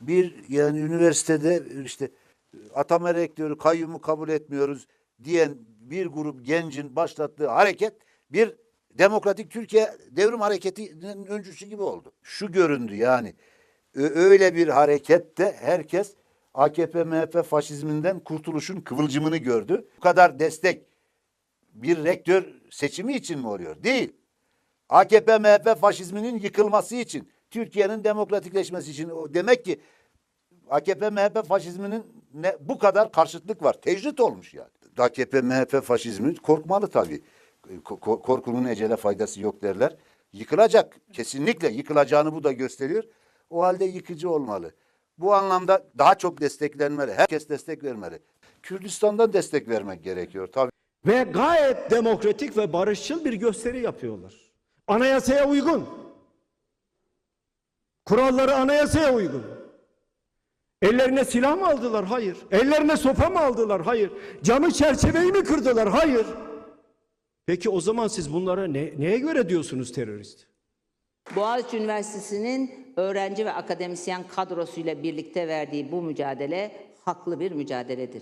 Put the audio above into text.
bir yani üniversitede işte atama rektörü kayyumu kabul etmiyoruz diyen bir grup gencin başlattığı hareket bir demokratik Türkiye devrim hareketinin öncüsü gibi oldu. Şu göründü yani öyle bir harekette herkes AKP MHP faşizminden kurtuluşun kıvılcımını gördü. Bu kadar destek bir rektör seçimi için mi oluyor? Değil. AKP MHP faşizminin yıkılması için, Türkiye'nin demokratikleşmesi için O demek ki AKP MHP faşizminin ne bu kadar karşıtlık var. Tecrit olmuş yani. AKP MHP faşizmi korkmalı tabii. Ko- Korkunun ecele faydası yok derler. Yıkılacak. Kesinlikle yıkılacağını bu da gösteriyor. O halde yıkıcı olmalı. Bu anlamda daha çok desteklenmeli. Herkes destek vermeli. Kürdistan'dan destek vermek gerekiyor tabii. Ve gayet demokratik ve barışçıl bir gösteri yapıyorlar. Anayasaya uygun. Kuralları anayasaya uygun. Ellerine silah mı aldılar? Hayır. Ellerine sopa mı aldılar? Hayır. Camı çerçeveyi mi kırdılar? Hayır. Peki o zaman siz bunlara ne, neye göre diyorsunuz terörist? Boğaziçi Üniversitesi'nin öğrenci ve akademisyen kadrosuyla birlikte verdiği bu mücadele haklı bir mücadeledir.